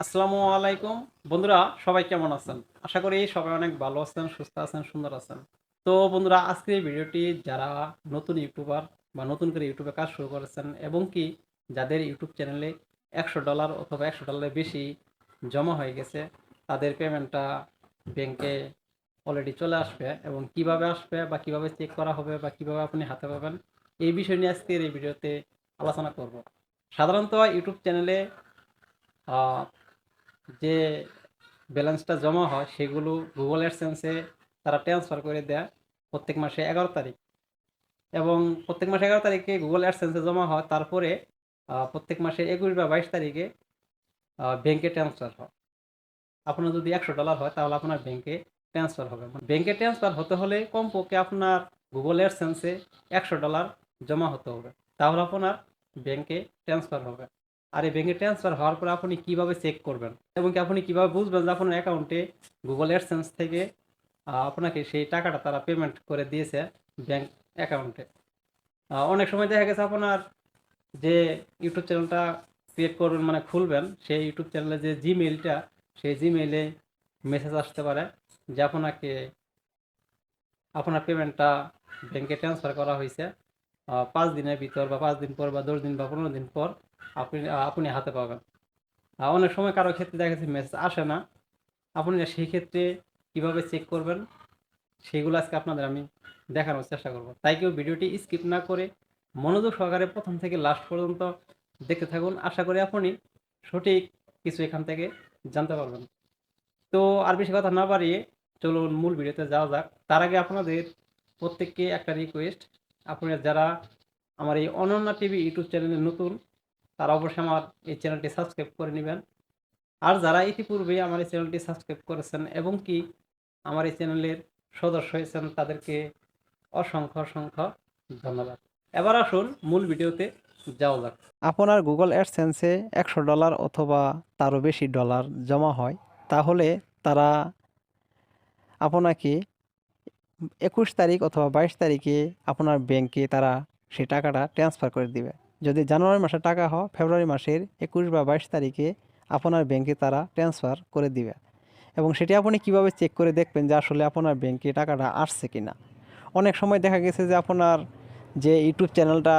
আসসালামু আলাইকুম। বন্ধুরা, সবাই কেমন আছেন? আশা করি সবাই অনেক ভালো আছেন, সুস্থ আছেন, সুন্দর আছেন। তো বন্ধুরা, আজকের এই ভিডিওটি যারা নতুন ইউটিউবার বা নতুন করে ইউটিউবে কাজ শুরু করেছেন এবং কি যাদের ইউটিউব চ্যানেলে একশো ডলার অথবা একশো ডলারের বেশি জমা হয়ে গেছে, তাদের পেমেন্টটা ব্যাংকে অলরেডি চলে আসবে এবং কীভাবে আসবে বা কীভাবে চেক করা হবে বা কীভাবে আপনি হাতে পাবেন, এই বিষয় নিয়ে আজকের এই ভিডিওতে আলোচনা করব। সাধারণত ইউটিউব চ্যানেলে যে ব্যালেন্সটা জমা হয়, সেগুলো গুগল অ্যাডসেন্সে তারা ট্রান্সফার করে দেয় প্রত্যেক মাসে এগারো তারিখ। এবং প্রত্যেক মাসে এগারো তারিখে গুগল অ্যাডসেন্সে জমা হয়, তারপরে প্রত্যেক মাসে একুশ বা বাইশ তারিখে ব্যাংকে ট্রান্সফার হয়। আপনার যদি একশো ডলার হয়, তাহলে আপনার ব্যাংকে ট্রান্সফার হবে। ব্যাংকে ট্রান্সফার হতে হলে কমপক্ষে আপনার গুগল অ্যাডসেন্সে একশো ডলার জমা হতে হবে। তাহলে আপনার ব্যাংকে ট্রান্সফার হবে। আর এই ব্যাংকে ট্রান্সফার হওয়ার পরে আপনি কীভাবে চেক করবেন? এবং কি আপনি কীভাবে বুঝবেন যে আপনার অ্যাকাউন্টে গুগল অ্যাডসেন্স থেকে আপনাকে সেই টাকাটা তারা পেমেন্ট করে দিয়েছে ব্যাংক অ্যাকাউন্টে অনেক সময় দেখা গেছে আপনার যে ইউটিউব চ্যানেলটা ক্রিয়েট করবেন মানে খুলবেন, সেই ইউটিউব চ্যানেলে যে জিমেইলটা সেই জিমেইলে মেসেজ আসতে পারে যে আপনাকে, আপনার পেমেন্টটা ব্যাংকে ট্রান্সফার করা হয়েছে। পাঁচ দিনের ভিতর বা পাঁচ দিন পর বা দশ দিন বা পনেরো দিন পর আপনি আপনি হাতে পাবেন। অনেক সময় কারও ক্ষেত্রে দেখা গেছে মেসেজ আসে না। আপনি সেই ক্ষেত্রে কীভাবে চেক করবেন, সেগুলো আজকে আপনাদের আমি দেখানোর চেষ্টা করব। তাই কেউ ভিডিওটি স্কিপ না করে মনোযোগ সহকারে প্রথম থেকে লাস্ট পর্যন্ত দেখতে থাকুন। আশা করি আপনি সঠিক কিছু এখান থেকে জানতে পারবেন। তো আর বেশি কথা না বাড়িয়ে চলুন মূল ভিডিওতে যাওয়া যাক। তার আগে আপনাদের প্রত্যেককে একটা রিকোয়েস্ট আপনারা যারা আমার এই অনন্যা টিভি ইউটিউব চ্যানেলে নতুন, তারা অবশ্যই আমার এই চ্যানেলটি সাবস্ক্রাইব করে নেবেন। আর যারা ইতিপূর্বে আমার এই চ্যানেলটি সাবস্ক্রাইব করেছেন এবং কি আমার এই চ্যানেলের সদস্য হয়েছেন, তাদেরকে অসংখ্য অসংখ্য ধন্যবাদ। এবার আসুন মূল ভিডিওতে যাওয়া যাক। আপনার গুগল অ্যাডসেন্সে একশো ডলার অথবা তারও বেশি ডলার জমা হয়, তাহলে তারা আপনাকে একুশ তারিখ অথবা বাইশ তারিখে আপনার ব্যাংকে তারা সেই টাকাটা ট্রান্সফার করে দিবে। যদি জানুয়ারি মাসের টাকা হয়, ফেব্রুয়ারি মাসের একুশ বা বাইশ তারিখে আপনার ব্যাংকে তারা ট্রান্সফার করে দিবে। এবং সেটি আপনি কীভাবে চেক করে দেখবেন যে আসলে আপনার ব্যাংকে টাকাটা আসছে কি না অনেক সময় দেখা গেছে যে আপনার যে ইউটিউব চ্যানেলটা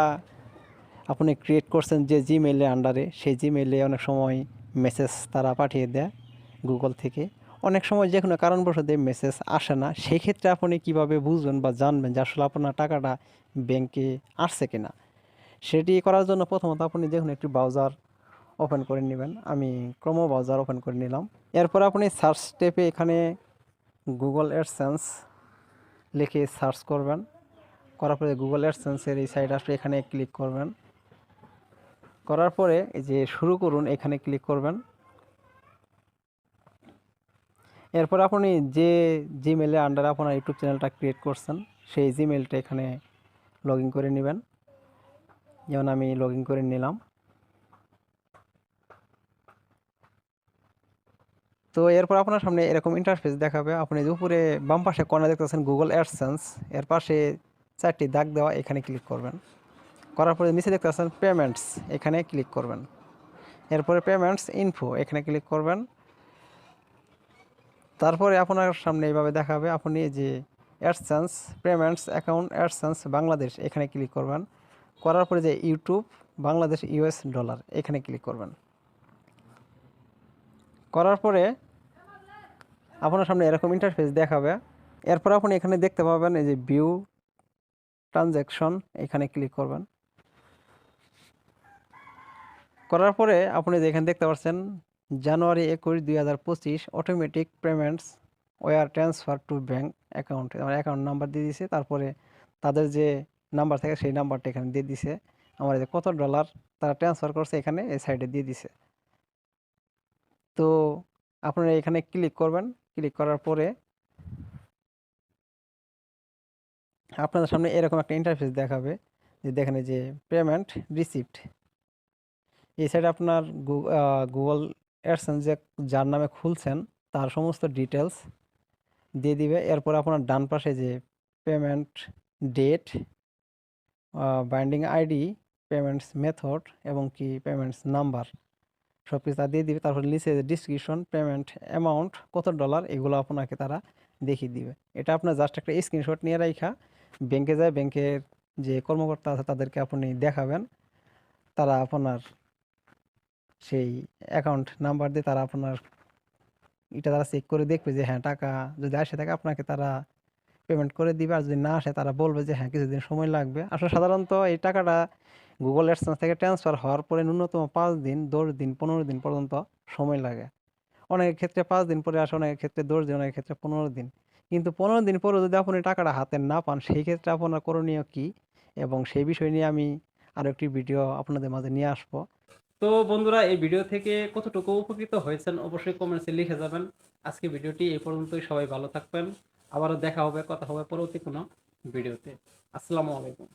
আপনি ক্রিয়েট করছেন যে জিমেইলের আন্ডারে সেই জিমেইলে অনেক সময় মেসেজ তারা পাঠিয়ে দেয় গুগল থেকে। অনেক সময় যে কোনো কারণবশত মেসেজ আসে না। সেই ক্ষেত্রে আপনি কীভাবে বুঝবেন বা জানবেন যে আসলে আপনার টাকাটা ব্যাংকে আসছে কিনা? সেটি করার জন্য প্রথমত আপনি যে কোনো একটি ব্রাউজার ওপেন করে নেবেন। আমি ক্রোমো ব্রাউজার ওপেন করে নিলাম। এরপর আপনি সার্চ স্টেপে এখানে গুগল অ্যাডসেন্স লিখে সার্চ করবেন। করার পরে গুগল অ্যাডসেন্সের এই সাইড আসলে এখানে ক্লিক করবেন। করার পরে যে শুরু করুন, এখানে ক্লিক করবেন। এরপর আপনি যে জিমেলের আন্ডারে আপনার ইউটিউব চ্যানেলটা ক্রিয়েট করছেন, সেই জিমেলটা এখানে লগ করে নেবেন। যেমন আমি লগ করে নিলাম। তো এরপর আপনার সামনে এরকম ইন্টারফেস দেখাবে। আপনি যে উপরে বাম পাশে কর্নার দেখতেছেন গুগল অ্যাডসেন্স এর পাশে চারটি দাগ দেওয়া, এখানে ক্লিক করবেন। করার পরে নিচে দেখতেছেন পেমেন্টস এখানে ক্লিক করবেন। এরপরে পেমেন্টস ইনফো এখানে ক্লিক করবেন। তারপরে আপনার সামনে এইভাবে দেখাবে আপনি যে AdSense payments account AdSense Bangladesh, এখানে ক্লিক করবেন। করার পরে যে ইউটিউব বাংলাদেশ ইউএস ডলার এখানে ক্লিক করবেন। করার পরে আপনার সামনে এরকম ইন্টারফেস দেখাবে। এরপর আপনি এখানে দেখতে পাবেন এই যে ভিউ ট্রানজ্যাকশন এখানে ক্লিক করবেন। করার পরে আপনি যে এখানে দেখতে পাচ্ছেন জানুয়ারি একুশ, দুই হাজার পঁচিশ automatic payments wire transfer to bank account আমার অ্যাকাউন্ট নাম্বার দিয়ে দিছে, তারপরে তাদের যে নাম্বার থাকে, সেই নাম্বারটা এখানে দিয়ে দিছে। আমার যে কত ডলার তারা ট্রান্সফার করছে এখানে, এই সাইডে দিয়ে দিছে। তো আপনারা এখানে ক্লিক করবেন। ক্লিক করার পরে আপনাদের সামনে এরকম একটা ইন্টারফেস দেখাবে, যে দেখেন যে পেমেন্ট রিসিপ্ট এই সাইডে আপনার গুগল অ্যাডসেন্স যে যার নামে খুলছেন, তার সমস্ত ডিটেলস দিয়ে দিবে। এরপর আপনার ডান পাশে যে payment date binding ID payments method এবং কি পেমেন্টস নাম্বার সব কিছু তারা দিয়ে দিবে। তারপর নিচে ডিসক্রিপশন পেমেন্ট অ্যামাউন্ট কত ডলার এগুলো আপনাকে তারা দেখিয়ে দিবে। এটা আপনার জাস্ট একটা স্ক্রিনশট নিয়ে রাখা ব্যাংকে যায় ব্যাংকের যে কর্মকর্তা আছে, তাদেরকে আপনি দেখাবেন। তারা আপনার সেই অ্যাকাউন্ট নাম্বার দিয়ে তারা আপনার এটা তারা চেক করে দেখবে যে হ্যাঁ টাকা যদি আসে থাকে আপনাকে তারা পেমেন্ট করে দিবে। আর যদি না আসে তারা বলবে যে হ্যাঁ কিছুদিন সময় লাগবে। আসলে সাধারণত এই টাকাটা গুগল অ্যাডসেন্স থেকে ট্রান্সফার হওয়ার পরে ন্যূনতম পাঁচ দিন, দশ দিন, পনেরো দিন পর্যন্ত সময় লাগে। অনেক ক্ষেত্রে পাঁচ দিন পরে আসে, অনেক ক্ষেত্রে দশ দিন, অনেক ক্ষেত্রে পনেরো দিন। কিন্তু পনেরো দিন পরে যদি আপনি টাকাটা হাতে না পান, সেই ক্ষেত্রে আপনার করণীয় কী? এবং সেই বিষয় নিয়ে আমি আরও একটি ভিডিও আপনাদের মাঝে নিয়ে আসব। তো বন্ধুরা, এই ভিডিও থেকে কতটুকু উপকৃত হয়েছেন অবশ্যই কমেন্টসে লিখে যাবেন। আজকে ভিডিওটি এই পর্যন্তই, সবাই ভালো থাকবেন। আবারও দেখা হবে, কথা হবে পরবর্তী কোনো ভিডিওতে আসসালামু আলাইকুম।